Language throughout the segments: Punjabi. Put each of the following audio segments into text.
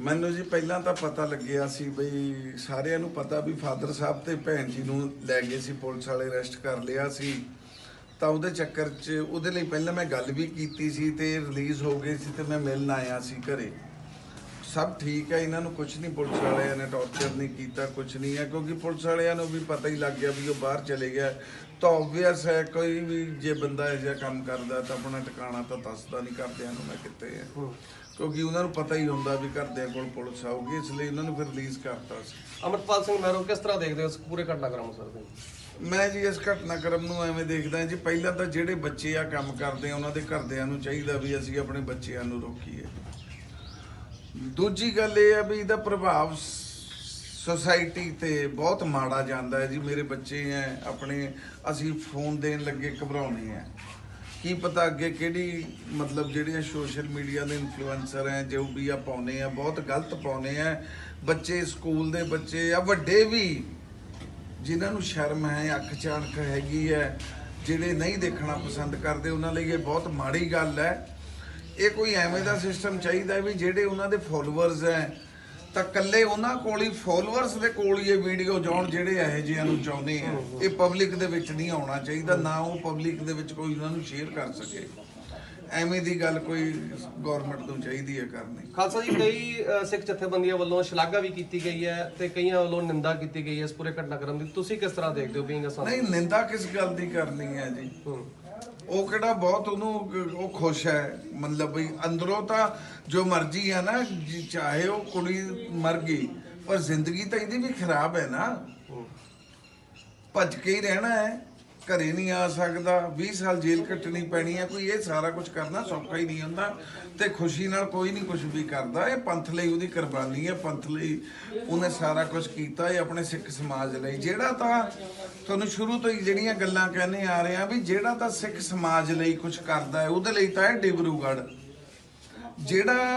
ਮੈਨੂੰ ਜੀ ਪਹਿਲਾਂ ਤਾਂ ਪਤਾ ਲੱਗਿਆ ਸੀ ਬਈ ਸਾਰਿਆਂ ਨੂੰ ਪਤਾ ਵੀ ਫਾਦਰ ਸਾਹਿਬ ਤੇ ਭੈਣ ਜੀ ਨੂੰ ਲੈ ਗਏ ਸੀ, ਪੁਲਿਸ ਵਾਲੇ ਅਰੈਸਟ ਕਰ ਲਿਆ ਸੀ। ਤਾਂ ਉਹਦੇ ਚੱਕਰ 'ਚ ਉਹਦੇ ਲਈ ਪਹਿਲਾਂ ਮੈਂ ਗੱਲ ਵੀ ਕੀਤੀ ਸੀ ਤੇ ਰਿਲੀਜ਼ ਹੋ ਗਏ ਸੀ ਤੇ ਮੈਂ ਮਿਲਣ ਆਇਆ ਸੀ ਘਰੇ। ਸਭ ਠੀਕ ਹੈ, ਇਹਨਾਂ ਨੂੰ ਕੁਝ ਨਹੀਂ ਪੁਲਿਸ ਵਾਲਿਆਂ ਨੇ ਟੌਰਚਰ ਨਹੀਂ ਕੀਤਾ ਕੁਝ ਨਹੀਂ ਹੈ, ਕਿਉਂਕਿ ਪੁਲਿਸ ਵਾਲਿਆਂ ਨੂੰ ਵੀ ਪਤਾ ਹੀ ਲੱਗ ਗਿਆ ਵੀ ਉਹ ਬਾਹਰ ਚਲੇ ਗਿਆ। ਤਾਂ ਆਬਵੀਅਸ ਹੈ, ਕੋਈ ਵੀ ਜੇ ਬੰਦਾ ਇਹ ਜਿਹਾ ਕੰਮ ਕਰਦਾ ਤਾਂ ਆਪਣਾ ਟਿਕਾਣਾ ਤਾਂ ਦੱਸਦਾ ਨਹੀਂ ਕਰਦਿਆਂ ਨੂੰ ਮੈਂ ਕਿੱਥੇ ਹੈ। ਕਿਉਂਕਿ ਉਹਨਾਂ ਨੂੰ ਪਤਾ ਹੀ ਹੁੰਦਾ ਵੀ ਘਰਦਿਆਂ ਕੋਲ ਪੁਲਿਸ ਆਊਗੀ ਇਸ ਲਈ ਉਹਨਾਂ ਨੂੰ ਫਿਰ ਰਿਲੀਜ਼ ਕਰਤਾ ਸੀ। ਅਮਰਪਾਲ ਸਿੰਘ ਮਹਿਰੋ ਕਿਸ ਤਰ੍ਹਾਂ ਦੇਖਦੇ ਹੋ ਇਸ ਪੂਰੇ ਘਟਨਾਕ੍ਰਮ ਸਰ ਤੁਸੀਂ? ਮੈਂ ਜੀ ਇਸ ਘਟਨਾਕ੍ਰਮ ਨੂੰ ਐਵੇਂ ਦੇਖਦਾ ਜੀ ਪਹਿਲਾਂ ਤਾਂ ਜਿਹੜੇ ਬੱਚੇ ਆ ਕੰਮ ਕਰਦੇ ਆ ਉਹਨਾਂ ਦੇ ਘਰਦਿਆਂ ਨੂੰ ਚਾਹੀਦਾ ਵੀ ਅਸੀਂ ਆਪਣੇ ਬੱਚਿਆਂ ਨੂੰ ਰੋਕੀਏ। ਦੂਜੀ ਗੱਲ ਇਹ ਆ ਵੀ ਇਹਦਾ ਪ੍ਰਭਾਵ ਸੋਸਾਇਟੀ ਤੇ ਬਹੁਤ ਮਾੜਾ ਜਾਂਦਾ ਹੈ ਜੀ ਮੇਰੇ ਬੱਚੇ ਐ ਆਪਣੇ ਅਸੀਂ ਫੋਨ ਦੇਣ ਲੱਗੇ ਘਬਰਾਉਂਦੇ ਆ ਕੀ ਪਤਾ ਅੱਗੇ ਕਿਹੜੀ ਮਤਲਬ ਜਿਹੜੀਆਂ ਸੋਸ਼ਲ ਮੀਡੀਆ ਦੇ ਇਨਫਲੂਐਂਸਰ ਹੈ ਜੋ ਵੀ ਆ ਪਾਉਨੇ ਆ, ਬਹੁਤ ਗਲਤ ਪਾਉਨੇ ਆ। ਬੱਚੇ ਸਕੂਲ ਦੇ ਬੱਚੇ ਆ, ਵੱਡੇ ਵੀ, ਜਿਨ੍ਹਾਂ ਨੂੰ ਸ਼ਰਮ ਹੈ, ਅੱਖ ਚਾਣਕ ਹੈਗੀ ਹੈ ਜਿਹੜੇ ਨਹੀਂ ਦੇਖਣਾ ਪਸੰਦ ਕਰਦੇ, ਉਹਨਾਂ ਲਈ ਇਹ ਬਹੁਤ ਮਾੜੀ ਗੱਲ ਹੈ ਇਹ ਕੋਈ ਐਵੇਂ ਦਾ ਸਿਸਟਮ ਚਾਹੀਦਾ ਵੀ ਜਿਹੜੇ ਉਹਨਾਂ ਦੇ ਫੋਲੋਅਰਸ ਹੈ ਤਾਂ ਕੱਲੇ ਉਹਨਾਂ ਕੋਲ ਹੀ ਫੋਲੋਅਰਸ ਦੇ ਕੋਲ ਹੀ ਇਹ ਵੀਡੀਓ ਜਾਣ ਜਿਹੜੇ ਇਹੋ ਜਿਹਿਆਂ ਨੂੰ ਚਾਹੁੰਦੇ ਆ। ਇਹ ਪਬਲਿਕ ਦੇ ਵਿੱਚ ਨਹੀਂ ਆਉਣਾ ਚਾਹੀਦਾ ਨਾ ਉਹ ਪਬਲਿਕ ਦੇ ਵਿੱਚ ਕੋਈ ਉਹਨਾਂ ਨੂੰ ਸ਼ੇਅਰ ਕਰ ਸਕੇ। ਐਵੇਂ ਦੀ ਗੱਲ ਕੋਈ ਗਵਰਨਮੈਂਟ ਨੂੰ ਚਾਹੀਦੀ ਹੈ ਕਰਨੀ। ਖਾਲਸਾ ਜੀ ਕਈ ਅ, ਸਿੱਖ ਜਥੇਬੰਦੀਆਂ ਵੱਲੋਂ ਸ਼ਲਾਘਾ ਵੀ ਕੀਤੀ ਗਈ ਹੈ ਤੇ ਕਈਆਂ ਵੱਲੋਂ ਨਿੰਦਾ ਕੀਤੀ ਗਈ ਹੈ ਇਸ ਪੂਰੇ ਘਟਨਾਕ੍ਰਮ ਦੀ। ਤੁਸੀਂ ਕਿਸ ਤਰ੍ਹਾਂ ਦੇਖਦੇ ਹੋ ਬੀਇੰਗ ਅ ਨਹੀਂ ਨਿੰਦਾ ਕਿਸ ਗੱਲ ਦੀ ਕਰਨੀ ਹੈ ਜੀ? ਹੂੰ। ਉਹ ਕਿਹੜਾ ਬਹੁਤ ਉਹਨੂੰ ਉਹ ਖੁਸ਼ ਹੈ। ਮਤਲਬ ਵੀ ਅੰਦਰੋਂ ਤਾਂ ਜੋ ਮਰਜ਼ੀ ਹੈ ਨਾ ਚਾਹੇ ਉਹ ਕੁੜੀ ਮਰ ਗਈ, ਪਰ ਜ਼ਿੰਦਗੀ ਤਾਂ ਇਹਦੀ ਵੀ ਖਰਾਬ ਹੈ ਨਾ। ਭੱਜ ਕੇ ਹੀ ਰਹਿਣਾ ਹੈ। ਘਰੇ ਨਹੀਂ ਆ ਸਕਦਾ 20 ਸਾਲ ਜੇਲ੍ਹ ਕੱਟਣੀ ਪੈਣੀ ਹੈ ਕੋਈ ਇਹ ਸਾਰਾ ਕੁਝ ਕਰਨਾ ਸੌਖਾ ਹੀ ਨਹੀਂ ਹੁੰਦਾ ਤੇ ਖੁਸ਼ੀ ਨਾਲ ਕੋਈ ਨਹੀਂ ਕੁਝ ਵੀ ਕਰਦਾ। ਇਹ ਪੰਥ ਲਈ ਉਹਦੀ ਕੁਰਬਾਨੀ ਹੈ ਪੰਥ ਲਈ ਉਹਨੇ ਸਾਰਾ ਕੁਝ ਕੀਤਾ, ਇਹ ਆਪਣੇ ਸਿੱਖ ਸਮਾਜ ਲਈ। ਜਿਹੜਾ ਤਾਂ ਤੁਹਾਨੂੰ ਸ਼ੁਰੂ ਤੋਂ ਹੀ ਜਿਹੜੀਆਂ ਗੱਲਾਂ ਕਹਿੰਦੇ ਆ ਰਹੇ ਆ ਵੀ ਜਿਹੜਾ ਤਾਂ ਸਿੱਖ ਸਮਾਜ ਲਈ ਕੁਝ ਕਰਦਾ ਹੈ, ਉਹਦੇ ਲਈ ਤਾਂ ਇਹ ਡਿਬਰੂਗੜ੍ਹ। ਜਿਹੜਾ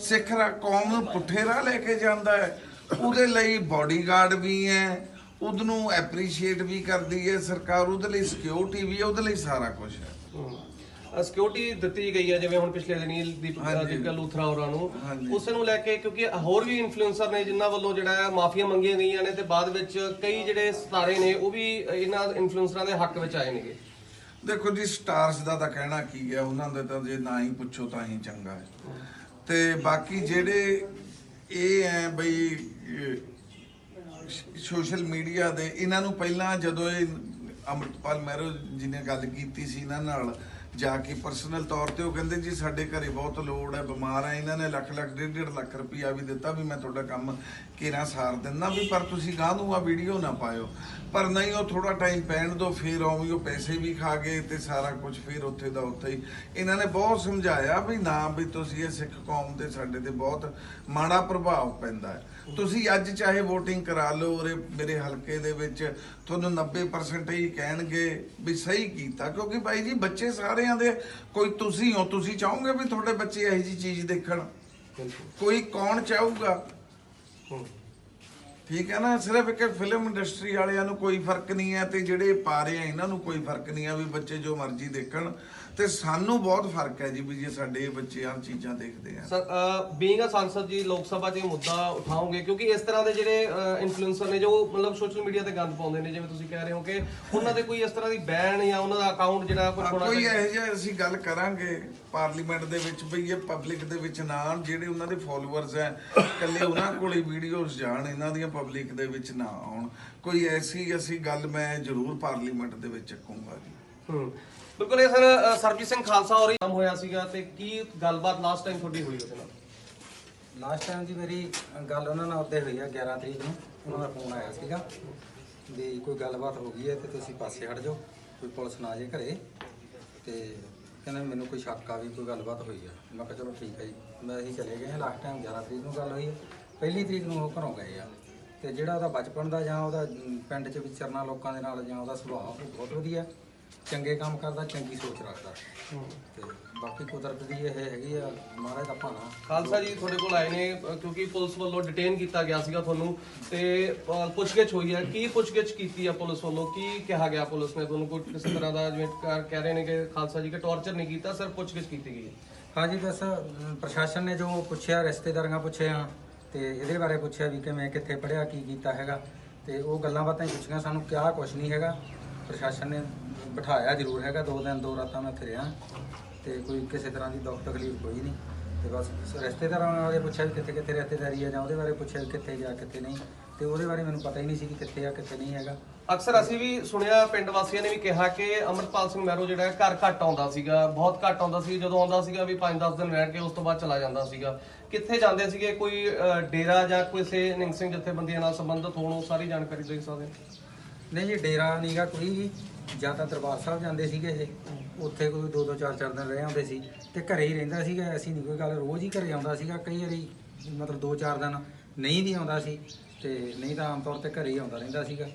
ਸਿੱਖ ਰਾ- ਕੌਮ ਨੂੰ ਪੁੱਠੇ ਰਾਹ ਲੈ ਕੇ ਜਾਂਦਾ ਹੈ, ਉਹਦੇ ਲਈ ਬਾਡੀਗਾਰਡ ਵੀ ਹੈ ਉਹਨੂੰ ਐਪਰੀਸ਼ੀਏਟ ਵੀ ਕਰਦੀ ਹੈ ਸਰਕਾਰ ਉਹਦੇ ਲਈ ਸਿਕਿਉਰਿਟੀ ਵੀ ਉਹਦੇ ਲਈ ਸਾਰਾ ਕੁਝ ਹੈ। ਸਿਕਿਉਰਿਟੀ ਦਿੱਤੀ ਗਈ ਹੈ ਜਿਵੇਂ ਹੁਣ ਪਿਛਲੇ ਦਿਨੀ ਦੀਪ। ਦੀਪਕਾ ਲੂਥਰਾ ਹੋਰਾਂ ਨੂੰ। ਉਸ ਨੂੰ ਲੈ ਕੇ ਕਿਉਂਕਿ ਹੋਰ ਵੀ ਇਨਫਲੂਐਂਸਰ ਨੇ ਜਿਨ੍ਹਾਂ ਵੱਲੋਂ ਜਿਹੜਾ ਹੈ ਮਾਫੀਆਂ ਮੰਗੀਆਂ ਗਈਆਂ ਨੇ ਤੇ ਬਾਅਦ ਵਿੱਚ ਕਈ ਜਿਹੜੇ ਸਤਾਰੇ ਨੇ ਉਹ ਵੀ ਇਹਨਾਂ ਇਨਫਲੂਐਂਸਰਾਂ ਦੇ ਹੱਕ ਵਿੱਚ ਆਏ ਨੇਗੇ। ਦੇਖੋ ਜੀ ਸਟਾਰਸ ਦਾ ਤਾਂ ਕਹਿਣਾ ਕੀ ਹੈ ਉਹਨਾਂ ਦੇ ਤਾਂ ਜੇ ਨਾ ਹੀ ਪੁੱਛੋ ਤਾਂ ਹੀ ਚੰਗਾ ਹੈ। ਤੇ ਬਾਕੀ ਜਿਹੜੇ ਇਹ ਐ ਬਈ ਸੋਸ਼ਲ ਮੀਡੀਆ ਦੇ, ਇਹਨਾਂ ਨੂੰ ਪਹਿਲਾਂ ਜਦੋਂ ਇਹ ਅਮਰਪਾਲ ਮਹਿਰੋ ਜੀ ਨੇ ਗੱਲ ਕੀਤੀ ਸੀ ਇਹਨਾਂ ਨਾਲ ਜਾ ਕੇ ਪਰਸਨਲ ਤੌਰ ਤੇ ਉਹ ਕਹਿੰਦੇ, ਜੀ, ਸਾਡੇ ਘਰੇ ਬਹੁਤ ਲੋੜ ਹੈ, ਬਿਮਾਰ ਹੈ, ਇਹਨਾਂ ਨੇ ਲੱਖ ਲੱਖ, ਡੇਢ ਡੇਢ ਲੱਖ ਰੁਪਈਆ ਵੀ ਦਿੱਤਾ ਵੀ ਮੈਂ ਤੁਹਾਡਾ ਕੰਮ ਕੇਰਾ ਸਾਰ ਦਿੰਦਾ ਵੀ, ਪਰ ਤੁਸੀਂ ਗਾਂ ਨੂੰ ਆ ਵੀਡੀਓ ਨਾ ਪਾਇਓ। ਪਰ ਨਹੀਂ, ਉਹ ਥੋੜਾ ਟਾਈਮ ਪੈਣ ਦੋ, ਫਿਰ ਆਉਂ ਉਹ ਪੈਸੇ ਵੀ ਖਾ ਗਏ ਤੇ ਸਾਰਾ ਕੁਝ ਫਿਰ ਉੱਥੇ ਦਾ ਉੱਥੇ ਹੀ। ਇਹਨਾਂ ਨੇ ਬਹੁਤ ਸਮਝਾਇਆ ਵੀ ਨਾ, ਵੀ ਤੁਸੀਂ ਇਹ ਸਿੱਖ ਕੌਮ ਤੇ ਸਾਡੇ ਤੇ ਬਹੁਤ ਮਾੜਾ ਪ੍ਰਭਾਵ ਪੈਂਦਾ ਹੈ। ਤੁਸੀਂ ਅੱਜ ਚਾਹੇ VOTING ਕਰਾ ਲਓ, ਉਰੇ ਮੇਰੇ ਹਲਕੇ ਦੇ ਵਿੱਚ ਤੁਹਾਨੂੰ 90% ਹੀ ਕਹਿਣਗੇ ਵੀ ਸਹੀ ਕੀਤਾ, ਕਿਉਂਕਿ ਬਾਈ ਜੀ, ਬੱਚੇ ਸਾਰੇ ਸਾਰਿਆਂ ਦੇ ਕੋਈ ਤੁਸੀਂ ਹੋ ਤੁਸੀਂ ਚਾਹੋਗੇ ਵੀ ਤੁਹਾਡੇ ਬੱਚੇ ਇਹੋ ਜੀ ਚੀਜ਼ ਦੇਖਣ? ਕੋਈ ਕੌਣ ਚਾਹੂਗਾ? ਠੀਕ ਹੈ ਨਾ ਸਿਰਫ ਇੱਕ ਫਿਲਮ ਇੰਡਸਟਰੀ ਵਾਲਿਆਂ ਨੂੰ ਕੋਈ ਫ਼ਰਕ ਨਹੀਂ ਹੈ ਤੇ ਜਿਹੜੇ ਪਾ ਰਹੇ ਆ ਇਹਨਾਂ ਨੂੰ ਕੋਈ ਫ਼ਰਕ ਨਹੀਂ ਆ ਵੀ ਬੱਚੇ ਜੋ ਮਰਜ਼ੀ ਦੇਖਣ। ਤੇ ਸਾਨੂੰ ਬਹੁਤ ਫ਼ਰਕ ਹੈ ਜੀ ਵੀ ਜੇ ਸਾਡੇ ਬੱਚੇ ਆਹ ਚੀਜ਼ਾਂ ਦੇਖਦੇ ਆ। ਸਰ ਬੀਇੰਗ ਅ ਸੰਸਦ ਜੀ ਲੋਕ ਸਭਾ 'ਚ ਇਹ ਮੁੱਦਾ ਉਠਾਓਗੇ? ਕਿਉਂਕਿ ਇਸ ਤਰ੍ਹਾਂ ਦੇ ਜਿਹੜੇ ਇਨਫਲੂਐਂਸਰ ਨੇ ਜੋ ਮਤਲਬ ਸੋਸ਼ਲ ਮੀਡੀਆ ਤੇ ਗੰਦ ਪਾਉਂਦੇ ਨੇ ਜਿਵੇਂ ਤੁਸੀਂ ਕਹਿ ਰਹੇ ਹੋ ਕਿ ਉਹਨਾਂ ਦੇ ਕੋਈ ਇਸ ਤਰ੍ਹਾਂ ਦੀ ਬੈਨ ਜਾਂ ਉਹਨਾਂ ਦਾ ਅਕਾਊਂਟ ਜਿਹੜਾ ਹੋਣਾ ਕੋਈ ਚਾਹੀਦਾ ਇਹੋ ਜਿਹਾ ਅਸੀਂ ਗੱਲ ਕਰਾਂਗੇ ਪਾਰਲੀਮੈਂਟ ਦੇ ਵਿੱਚ ਵੀ ਇਹ ਪਬਲਿਕ ਦੇ ਵਿੱਚ ਨਾ ਆਉਣ ਜਿਹੜੇ ਉਹਨਾਂ ਦੇ ਫੋਲੋਅਰਸ ਹੈ ਇਕੱਲੇ ਉਹਨਾਂ ਕੋਲ ਹੀ ਵੀਡੀਓਜ਼ ਜਾਣ ਇਹਨਾਂ ਦੀਆਂ ਪਬਲਿਕ ਦੇ ਵਿੱਚ ਨਾ ਆਉਣ। ਕੋਈ ਐਸੀ ਅਸੀਂ ਗੱਲ ਮੈਂ ਜ਼ਰੂਰ ਪਾਰਲੀਮੈਂਟ ਦੇ ਵਿੱਚ ਚੱਕੂੰਗਾ ਜੀ। ਹੂੰ। ਬਿਲਕੁਲ ਇਹ ਸਰ ਅ, ਸਰਬਜੀਤ ਸਿੰਘ ਖਾਲਸਾ ਹੋਰ ਕੰਮ ਹੋਇਆ ਸੀਗਾ ਤੇ ਕੀ ਗੱਲਬਾਤ ਲਾਸਟ ਟਾਈਮ ਤੁਹਾਡੀ ਹੋਈ ਉਹਦੇ ਨਾਲ? ਲਾਸਟ ਟਾਈਮ ਜੀ ਮੇਰੀ ਗੱਲ ਉਹਨਾਂ ਨਾਲ ਉੱਤੇ ਹੋਈ ਆ 11 ਤਰੀਕ ਨੂੰ ਉਹਨਾਂ ਦਾ ਫੋਨ ਆਇਆ ਸੀਗਾ ਵੀ ਕੋਈ ਗੱਲਬਾਤ ਹੋ ਗਈ ਹੈ ਤੇ ਤੁਸੀਂ ਪਾਸੇ ਹਟ ਜਾਓ ਕੋਈ ਪੁਲਿਸ ਨਾ ਜੇ ਘਰੇ ਤੇ ਕਹਿੰਦੇ ਮੈਨੂੰ ਕੋਈ ਸ਼ੱਕ ਆ ਵੀ ਕੋਈ ਗੱਲਬਾਤ ਹੋਈ ਆ। ਮੈਂ ਕਿਹਾ ਚਲੋ ਠੀਕ ਹੈ ਜੀ ਮੈਂ ਅਸੀਂ ਚਲੇ ਗਏ ਹਾਂ ਲਾਸਟ ਟਾਈਮ 11 ਤਰੀਕ ਨੂੰ ਗੱਲ ਹੋਈ ਹੈ ਪਹਿਲੀ ਤਰੀਕ ਨੂੰ ਉਹ ਘਰੋਂ ਗਏ ਆ ਤੇ ਜਿਹੜਾ ਉਹਦਾ ਬਚਪਨ ਦਾ ਜਾਂ ਉਹਦਾ ਅਮ, ਪਿੰਡ 'ਚ ਵਿਚਰਨਾ ਲੋਕਾਂ ਦੇ ਨਾਲ ਜਾਂ ਉਹਦਾ ਸੁਭਾਅ ਉਹ ਬਹੁਤ ਵਧੀਆ। ਚੰਗੇ ਕੰਮ ਕਰਦਾ ਚੰਗੀ ਸੋਚ ਰੱਖਦਾ। ਤੇ ਬਾਕੀ ਕੁਦਰਤ ਦੀ ਇਹ ਹੈਗੀ ਆ ਮਹਾਰਾਜ ਦਾ ਭਾਣਾ। ਖਾਲਸਾ ਜੀ ਤੁਹਾਡੇ ਕੋਲ ਆਏ ਨੇ ਅ, ਕਿਉਂਕਿ ਪੁਲਿਸ ਵੱਲੋਂ ਡਿਟੇਨ ਕੀਤਾ ਗਿਆ ਸੀਗਾ ਤੁਹਾਨੂੰ। ਤੇ ਅ, ਪੁੱਛਗਿੱਛ ਹੋਈ ਹੈ। ਕੀ ਪੁੱਛਗਿੱਛ ਕੀਤੀ ਹੈ ਪੁਲਿਸ ਵੱਲੋਂ? ਕੀ ਕਿਹਾ ਗਿਆ ਪੁਲਿਸ ਨੇ? ਤੁਹਾਨੂੰ ਕੋਈ ਕਿਸੇ ਤਰ੍ਹਾਂ ਦਾ ਜਿਵੇਂ ਕ- ਕਹਿ ਰਹੇ ਨੇ ਕਿ ਖਾਲਸਾ ਜੀ ਕਿ ਟੌਰਚਰ ਨਹੀਂ ਕੀਤਾ ਸਿਰਫ ਪੁੱਛਗਿੱਛ ਕੀਤੀ ਗਈ ਹੈ? ਹਾਂਜੀ ਬਸ ਅਮ, ਪ੍ਰਸ਼ਾਸਨ ਨੇ ਜੋ ਪੁੱਛਿਆ ਰਿਸ਼ਤੇਦਾਰੀਆਂ ਪੁੱਛਿਆ ਤੇ ਇਹਦੇ ਬਾਰੇ ਪੁੱਛਿਆ ਵੀ ਕਿ ਮੈਂ ਕਿੱਥੇ ਪੜਿਆ ਕੀ ਕੀਤਾ ਹੈਗਾ। ਤੇ ਉਹ ਗੱਲਾਂ ਬਾਤਾਂ ਹੀ ਪੁੱਛੀਆਂ ਸਾਨੂੰ ਕਿਹਾ ਕੁਝ ਨਹੀਂ ਹੈਗਾ। ਪ੍ਰਸ਼ਾਸਨ ਨੇ ਬਿਠਾਇਆ ਜ਼ਰੂਰ ਹੈਗਾ, ਦੋ ਦਿਨ ਦੋ ਰਾਤਾਂ ਮੈਂ ਫਿਰਿਆ ਤੇ ਕੋਈ ਕਿਸੇ ਤਰ੍ਹਾਂ ਦੀ ਦੁੱਖ ਤਕਲੀਫ ਕੋਈ ਨਹੀਂ ਤੇ ਬਸ ਰਿਸ਼ਤੇਦਾਰਾਂ ਬਾਰੇ ਪੁੱਛਿਆ ਵੀ ਕਿੱਥੇ ਕਿੱਥੇ ਰਿਸ਼ਤੇਦਾਰੀ ਹੈ ਜਾਂ ਉਹਦੇ ਬਾਰੇ ਪੁੱਛਿਆ ਵੀ ਕਿੱਥੇ ਜਾ ਕਿੱਥੇ ਨਹੀਂ ਤੇ ਉਹਦੇ ਬਾਰੇ ਮੈਨੂੰ ਪਤਾ ਹੀ ਨਹੀਂ ਸੀ ਕਿ ਕਿੱਥੇ ਆ ਕਿੱਥੇ ਨਹੀਂ ਹੈਗਾ। ਅਕਸਰ ਅਸੀਂ ਵੀ ਸੁਣਿਆ ਪਿੰਡ ਵਾਸੀਆਂ ਨੇ ਵੀ ਕਿਹਾ ਕਿ ਅਮਰਪਾਲ ਸਿੰਘ ਮਹਿਰੋ ਜਿਹੜਾ ਹੈ ਘਰ ਘੱਟ ਆਉਂਦਾ ਸੀਗਾ, ਬਹੁਤ ਘੱਟ ਆਉਂਦਾ ਸੀ, ਜਦੋਂ ਆਉਂਦਾ ਸੀਗਾ ਵੀ 5-10 ਦਿਨ ਰਹਿ ਕੇ ਉਸ ਤੋਂ ਬਾਅਦ ਚਲਾ ਜਾਂਦਾ ਸੀਗਾ। ਕਿੱਥੇ ਜਾਂਦੇ ਸੀਗੇ? ਕੋਈ ਡੇਰਾ ਜਾਂ ਕਿਸੇ ਨਿੰਗ ਸਿੰਘ ਜਥੇਬੰਦੀਆਂ ਨਾਲ ਸੰਬੰਧਿਤ ਹੋਣ, ਉਹ ਸਾਰੀ ਜਾਣਕਾਰੀ ਦੇ ਸਕਦੇ ਨਹੀਂ ਜੀ, ਡੇਰਾ ਨਹੀਂਗਾ ਕੋਈ ਵੀ, ਜਾਂ ਤਾਂ ਦਰਬਾਰ ਸਾਹਿਬ ਜਾਂਦੇ ਸੀਗੇ ਇਹ। ਉੱਥੇ ਕੋਈ ਦੋ ਦੋ ਚਾਰ ਚਾਰ ਦਿਨ ਰਹਿ ਆਉਂਦੇ ਸੀ ਤੇ ਘਰੇ ਹੀ ਰਹਿੰਦਾ ਸੀਗਾ, ਐਸੀ ਨਹੀਂ ਕੋਈ ਗੱਲ, ਰੋਜ਼ ਹੀ ਘਰੇ ਆਉਂਦਾ ਸੀਗਾ, ਕਈ ਵਾਰੀ ਮਤਲਬ ਦੋ ਚਾਰ ਦਿਨ ਨਹੀਂ ਵੀ ਆਉਂਦਾ ਸੀ ਤੇ ਨਹੀਂ ਤਾਂ ਆਮ ਤੌਰ ਤੇ ਘਰੇ ਹੀ ਆਉਂਦਾ ਰਹਿੰਦਾ ਸੀਗਾ।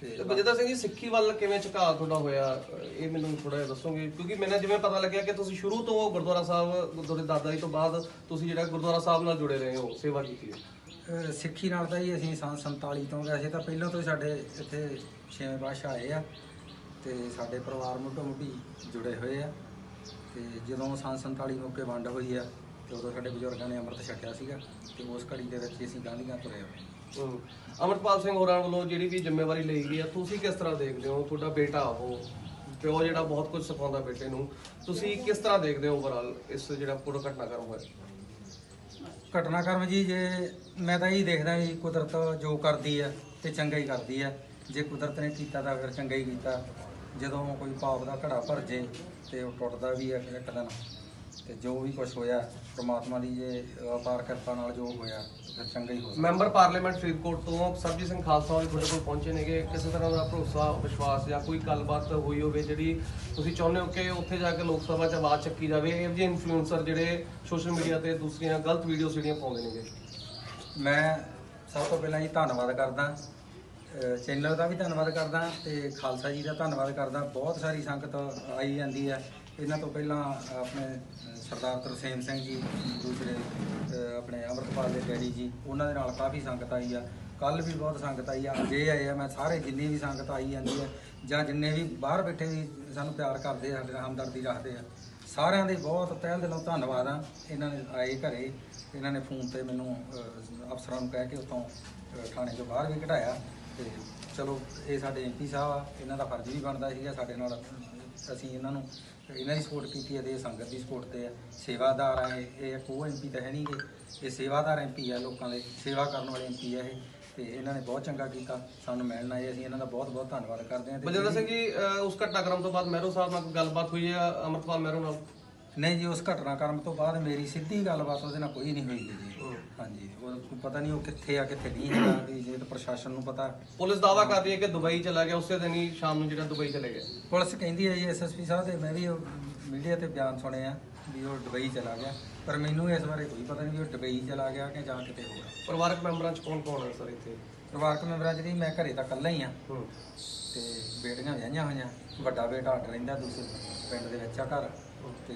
ਤੇ ਬਜਿੰਦਰ ਸਿੰਘ ਜੀ, ਸਿੱਖੀ ਵੱਲ ਕਿਵੇਂ ਝੁਕਾਅ ਤੁਹਾਡਾ ਹੋਇਆ? ਇਹ ਮੈਨੂੰ ਥੋੜਾ ਜਿਹਾ ਦੱਸੋਗੇ, ਕਿਉਂਕਿ ਮੈਨੂੰ ਜਿਵੇਂ ਪਤਾ ਲੱਗਿਆ ਕਿ ਤੁਸੀਂ ਸ਼ੁਰੂ ਤੋਂ ਗੁਰਦੁਆਰਾ ਸਾਹਿਬ, ਗੁਰਦੁਆਰੇ ਦਾਦਾ ਜੀ ਤੋਂ ਬਾਅਦ ਤੁਸੀਂ ਜਿਹੜਾ ਗੁਰਦੁਆਰਾ ਸਾਹਿਬ ਨਾਲ ਜੁੜੇ ਰਹੇ ਹੋ, ਸੇਵਾ ਕੀਤੀ ਹੈ ਅਹ ਸਿੱਖੀ ਨਾਲ ਤਾਂ ਜੀ ਅਸੀਂ ਸੰਨ 47 ਤੋਂ, ਵੈਸੇ ਤਾਂ ਪਹਿਲਾਂ ਤੋਂ ਹੀ ਸਾਡੇ ਇੱਥੇ ਛੇਵੇਂ ਪਾਤਸ਼ਾਹ ਆਏ ਆ ਤੇ ਸਾਡੇ ਪਰਿਵਾਰ ਮੁੱਢੋਂ ਮੁੱਢੀ ਜੁੜੇ ਹੋਏ ਆ ਤੇ ਜਦੋਂ ਸੰਨ 47 ਮੌਕੇ ਵੰਡ ਹੋਈ ਆ ਤੇ ਉਦੋਂ ਸਾਡੇ ਬਜ਼ੁਰਗਾਂ ਨੇ ਅੰਮ੍ਰਿਤ ਛਕਿਆ ਸੀਗਾ ਤੇ ਉਸ ਘੜੀ ਦੇ ਵਿੱਚ ਹੀ ਅਸੀਂ ਗਾਂਧੀਆਂ ਤੁਰੇ ਹੋਏ ਹਮ। ਅਮਰਪਾਲ ਸਿੰਘ ਹੋਰਾਂ ਵੱਲੋਂ ਜਿਹੜੀ ਵੀ ਜ਼ਿੰਮੇਵਾਰੀ ਲਈ ਗਈ ਆ, ਤੁਸੀਂ ਕਿਸ ਤਰ੍ਹਾਂ ਦੇਖਦੇ ਹੋ? ਤੁਹਾਡਾ ਬੇਟਾ ਉਹ, ਪਿਓ ਜਿਹੜਾ ਬਹੁਤ ਕੁਝ ਸਿਖਾਉਂਦਾ ਬੇਟੇ ਨੂੰ, ਤੁਸੀਂ ਕਿਸ ਤਰ੍ਹਾਂ ਦੇਖਦੇ ਹੋ ਓਵਰਆਲ ਇਸ ਜਿਹੜਾ ਪੂਰਾ ਘਟਨਾਕ੍ਰਮ ਹੋਇਆ? ਘਟਨਾਕ੍ਰਮ ਜੀ, ਜੇ ਮੈਂ ਤਾਂ ਇਹ ਦੇਖਦਾ ਜੀ ਕੁਦਰਤ ਜੋ ਕਰਦੀ ਆ, ਤੇ ਚੰਗਾ ਹੀ ਕਰਦੀ ਆ। ਜੇ ਕੁਦਰਤ ਨੇ ਕੀਤਾ ਤਾਂ ਫਿਰ ਚੰਗਾ ਹੀ ਕੀਤਾ। ਜਦੋਂ ਕੋਈ ਪਾਪ ਦਾ ਘੜਾ ਭਰ ਜੇ, ਤੇ ਉਹ ਟੁੱਟਦਾ ਵੀ ਹੈ ਇੱਕ ਦਿਨ ਤੇ ਜੋ ਵੀ ਕੁਝ ਹੋਇਆ ਪ੍ਰਮਾਤਮਾ ਦੀ ਜੇ ਅਪਾਰ ਕਿਰਪਾ ਨਾਲ ਜੋ ਹੋਇਆ ਫਿਰ ਚੰਗਾ ਹੀ ਹੋਇਆ ਮੈਂਬਰ ਪਾਰਲੀਮੈਂਟ ਫਰੀਦਕੋਟ ਤੋਂ ਸਰਬਜੀਤ ਸਿੰਘ ਖਾਲਸਾ ਵੀ ਤੁਹਾਡੇ ਕੋਲ ਪਹੁੰਚੇ ਨੇਗੇ। ਕਿਸੇ ਤਰ੍ਹਾਂ ਦਾ ਭਰੋਸਾ ਵਿਸ਼ਵਾਸ ਜਾਂ ਕੋਈ ਗੱਲਬਾਤ ਹੋਈ ਹੋਵੇ ਜਿਹੜੀ ਤੁਸੀਂ ਚਾਹੁੰਦੇ ਹੋ ਕਿ ਉੱਥੇ ਜਾ ਕੇ ਲੋਕ ਸਭਾ 'ਚ ਆਵਾਜ਼ ਚੱਕੀ ਜਾਵੇ ਇਹ ਜਿਹੇ ਇਨਫਲੂਐਂਸਰ ਜਿਹੜੇ ਸੋਸ਼ਲ ਮੀਡੀਆ ਤੇ ਦੂਸਰੀਆਂ ਗਲਤ ਵੀਡੀਓਜ਼ ਜਿਹੜੀਆਂ ਪਾਉਂਦੇ ਨੇਗੇ। ਮੈਂ ਸਭ ਤੋਂ ਪਹਿਲਾਂ ਜੀ ਧੰਨਵਾਦ ਕਰਦਾ ਚੈਨਲ ਦਾ ਵੀ ਧੰਨਵਾਦ ਕਰਦਾ ਤੇ ਖਾਲਸਾ ਜੀ ਦਾ ਧੰਨਵਾਦ ਕਰਦਾ। ਬਹੁਤ ਸਾਰੀ ਸੰਗਤ ਆਈ ਜਾਂਦੀ ਹੈ। ਇਹਨਾਂ ਤੋਂ ਪਹਿਲਾਂ ਆਪਣੇ ਸਰਦਾਰ ਤਰਸੇਮ ਸਿੰਘ ਜੀ, ਦੂਸਰੇ ਆਪਣੇ ਅਮਰਤਪਾਲ ਦੇ ਡੈਡੀ ਜੀ, ਉਹਨਾਂ ਦੇ ਨਾਲ ਕਾਫੀ ਸੰਗਤ ਆਈ ਆ। ਕੱਲ ਵੀ ਬਹੁਤ ਸੰਗਤ ਆਈ ਆ। ਅੱਜ ਆਏ ਆ, ਮੈਂ ਸਾਰੇ ਜਿੰਨੀ ਵੀ ਸੰਗਤ ਆਈ ਜਾਂਦੀ ਹੈ ਜਾਂ ਜਿੰਨੇ ਵੀ ਬਾਹਰ ਬੈਠੇ ਵੀ ਸਾਨੂੰ ਪਿਆਰ ਕਰਦੇ ਆ, ਸਾਡੇ ਨਾਲ ਹਮਦਰਦੀ ਰੱਖਦੇ ਆ, ਸਾਰਿਆਂ ਦੇ ਬਹੁਤ ਤਹਿ ਦਿਲੋਂ ਧੰਨਵਾਦ ਆ। ਇਹਨਾਂ ਨੇ ਆਏ ਘਰੇ, ਇਹਨਾਂ ਨੇ ਫੋਨ ਤੇ ਮੈਨੂੰ ਅਫਸਰਾਂ ਨੂੰ ਕਹਿ ਕੇ ਉੱਥੋਂ ਥਾਣੇ ਤੋਂ ਬਾਹਰ ਵੀ ਕਢਾਇਆ। ਤੇ ਚਲੋ, ਇਹ ਸਾਡੇ ਐਮਪੀ ਸਾਹਿਬ ਆ, ਇਹਨਾਂ ਦਾ ਫਰਜ਼ ਵੀ ਬਣਦਾ ਸੀਗਾ, ਸਾਡੇ ਨਾਲ ਅਸੀਂ ਇਹਨਾਂ ਨੂੰ ਇਹਨਾਂ ਦੀ ਸਪੋਰਟ ਕੀਤੀ ਹੈ ਤੇ ਇਹ ਸੰਗਤ ਦੀ ਸਪੋਰਟ ਤੇ ਆ। ਸੇਵਾਦਾਰ ਆ ਇਹ ਇਹ ਕੋ ਐਮਪੀ ਤਾਂ ਹੈ ਨਹੀਂਗੇ ਇਹ ਸੇਵਾਦਾਰ ਐਮਪੀ ਆ ਲੋਕਾਂ ਦੇ ਸੇਵਾ ਕਰਨ ਵਾਲੇ ਐਮਪੀ ਆ ਇਹ। ਤੇ ਇਹਨਾਂ ਨੇ ਬਹੁਤ ਚੰਗਾ ਕੀਤਾ ਸਾਨੂੰ ਮਿਲਣ ਆਏ ਅਸੀਂ ਇਹਨਾਂ ਦਾ ਬਹੁਤ ਬਹੁਤ ਧੰਨਵਾਦ ਕਰਦੇ ਹਾਂ ਤੇ ਬਲਜਿੰਦਰ ਸਿੰਘ ਜੀ ਉਸ ਘਟਨਾਕ੍ਰਮ ਤੋਂ ਬਾਅਦ ਮਹਿਰੋ ਸਾਹਿਬ ਨਾਲ ਕੋਈ ਗੱਲਬਾਤ ਹੋਈ ਹੈ ਅਮਰਪਾਲ ਮਹਿਰੋ ਨਾਲ? ਨਹੀਂ ਜੀ ਉਸ ਘਟਨਾਕ੍ਰਮ ਤੋਂ ਬਾਅਦ ਮੇਰੀ ਸਿੱਧੀ ਗੱਲਬਾਤ ਉਹਦੇ ਨਾਲ ਕੋਈ ਨਹੀਂ ਹੋਈ ਜੀ। ਹਾਂਜੀ ਉਹ ਪਤਾ ਨਹੀਂ ਉਹ ਕਿੱਥੇ ਆ ਕਿੱਥੇ ਨਹੀਂ ਹੈਗਾ ਵੀ ਜੇ ਤਾਂ ਪ੍ਰਸ਼ਾਸਨ ਨੂੰ ਪਤਾ। ਪੁਲਿਸ ਦਾਵਾ ਕਰ ਰਹੀ ਹੈ ਕਿ ਦੁਬਈ ਚਲਾ ਗਿਆ ਉਸੇ ਦਿਨ ਹੀ ਸ਼ਾਮ ਨੂੰ ਜਿਹੜਾ ਦੁਬਈ ਚਲੇ ਗਿਆ। ਪੁਲਿਸ ਕਹਿੰਦੀ ਹੈ ਜੀ ਐਸਐਸਪੀ ਸਾਹਿਬ ਤੇ ਮੈਂ ਵੀ ਮੀਡੀਆ ਤੇ ਬਿਆਨ ਸੁਣੇ ਆ ਵੀ ਉਹ ਦੁਬਈ ਚਲਾ ਗਿਆ। ਪਰ ਮੈਨੂੰ ਇਸ ਬਾਰੇ ਕੋਈ ਪਤਾ ਨਹੀਂ ਵੀ ਉਹ ਦੁਬਈ ਚਲਾ ਗਿਆ ਕਿ ਜਾਂ ਕਿਤੇ ਹੋਰ। ਪਰਿਵਾਰਕ ਮੈਂਬਰਾਂ ਚ ਕੌਣ ਕੌਣ ਹੈ ਸਰ ਇੱਥੇ? ਪਰਿਵਾਰਕ ਮੈਂਬਰਾਂ ਜਿਹੜੀ ਮੈਂ ਘਰੇ ਤਾਂ ਇਕੱਲਾ ਹੀ ਆ। ਹੂੰ। ਤੇ ਬੇਟੀਆਂ ਵਿਆਹੀਆਂ ਹੋਈਆਂ ਵੱਡਾ ਬੇਟਾ ਅੱਡ ਰਹਿੰਦਾ ਦੂਸਰੇ ਪਿੰਡ ਦੇ ਵਿੱਚ ਆ ਘਰ। ਤੇ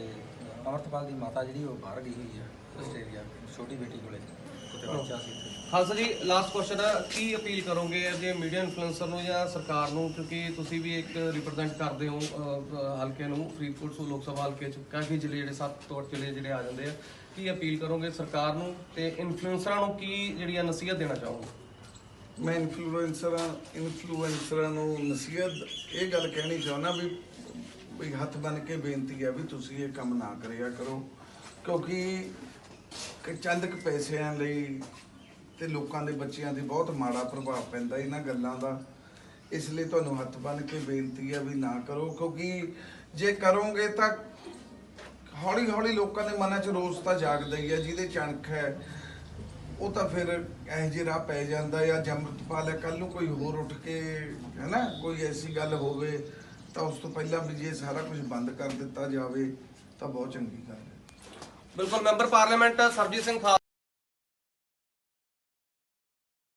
ਅਮਰਤਪਾਲ ਦੀ ਮਾਤਾ ਜਿਹੜੀ ਉਹ ਬਾਹਰ ਗਈ ਹੋਈ ਆ ਆਸਟ੍ਰੇਲੀਆ ਛੋਟੀ ਬੇਟੀ ਕੋਲੇ ਉੱਥੇ ਬੱਚਾ ਸੀ। ਖਾਲਸਾ ਜੀ ਲਾਸਟ ਕੁਐਸਚਨ ਹੈ ਕੀ ਅਪੀਲ ਕਰੋਗੇ ਜੇ ਮੀਡੀਆ ਇਨਫਲੂਐਂਸਰ ਨੂੰ ਜਾਂ ਸਰਕਾਰ ਨੂੰ? ਕਿਉਂਕਿ ਤੁਸੀਂ ਵੀ ਇੱਕ ਰਿਪਰੈਜ਼ੈਂਟ ਕਰਦੇ ਹੋ ਹਲਕੇ ਨੂੰ ਫਰੀਦਕੋਟ ਸੂ ਲੋਕ ਸਭਾ ਹਲਕੇ ਚ ਕਾਫੀ ਜ਼ਿਲ੍ਹੇ ਜਿਹੜੇ ਸੱਤ ਤੋਂ ਅੱਠ ਜ਼ਿਲ੍ਹੇ ਜਿਹੜੇ ਆ ਜਾਂਦੇ ਆ ਕੀ ਅਪੀਲ ਕਰੋਗੇ ਸਰਕਾਰ ਨੂੰ ਤੇ ਇਨਫਲੂਐਂਸਰਾਂ ਨੂੰ ਕੀ ਜਿਹੜੀ ਆ ਨਸੀਹਤ ਦੇਣਾ ਚਾਹੋਗੇ? ਮੈਂ ਇਨਫਲੂਐਂਸਰਾਂ ਇਨਫਲੂਐਂਸਰਾਂ ਨੂੰ ਨਸੀਹਤ ਇਹ ਗੱਲ ਕਹਿਣੀ ਚਾਹੁੰਦਾ ਵੀ ਵੀ ਹੱਥ ਬਨ ਕੇ ਬੇਨਤੀ ਹੈ ਵੀ ਤੁਸੀਂ ਇਹ ਕੰਮ ਨਾ ਕਰਿਆ ਕਰੋ, ਕਿਉਂਕਿ ਕਿ ਚੰਦ ਕੁ ਪੈਸਿਆਂ ਲਈ ਤੇ ਲੋਕਾਂ ਦੇ ਬੱਚਿਆਂ ਦੇ ਬਹੁਤ ਮਾੜਾ ਪ੍ਰਭਾਵ ਪੈਂਦਾ ਇਹਨਾਂ ਗੱਲਾਂ ਦਾ। ਇਸ ਲਈ ਤੁਹਾਨੂੰ ਹੱਥ ਬਨ ਕੇ ਬੇਨਤੀ ਹੈ ਵੀ ਨਾ ਕਰੋ, ਕਿਉਂਕਿ ਜੇ ਕਰੋਗੇ ਤਾਂ ਹੌਲੀ ਹੌਲੀ ਲੋਕਾਂ ਦੇ ਮਨਾਂ 'ਚ ਰੋਸ ਤਾਂ ਜਾਗਦਾ ਹੀ ਹੈ, ਜਿਹਦੇ ਚਣਕ ਹੈ, ਉਹ ਤਾਂ ਫਿਰ ਇਹੋ ਜਿਹੇ ਰਾਹ ਪੈ ਜਾਂਦਾ ਜਾਂ ਜਮਰਤਪਾਲ ਹੈ ਕੱਲ ਨੂੰ ਕੋਈ ਹੋਰ ਉੱਠ ਕੇ ਹੈਨਾ ਕੋਈ ਐਸੀ ਗੱਲ ਹੋਵੇ ਤਾਂ ਉਸ ਤੋਂ ਪਹਿਲਾਂ ਵੀ ਜੇ ਸਾਰਾ ਕੁਝ ਬੰਦ ਕਰ ਦਿੱਤਾ ਜਾਵੇ ਤਾਂ ਬਹੁਤ ਚੰਗੀ ਗੱਲ ਹੈ। ਬਿਲਕੁਲ ਮੈਂਬਰ ਪਾਰਲੀਮੈਂਟ ਸਰਬਜੀਤ ਸਿੰਘ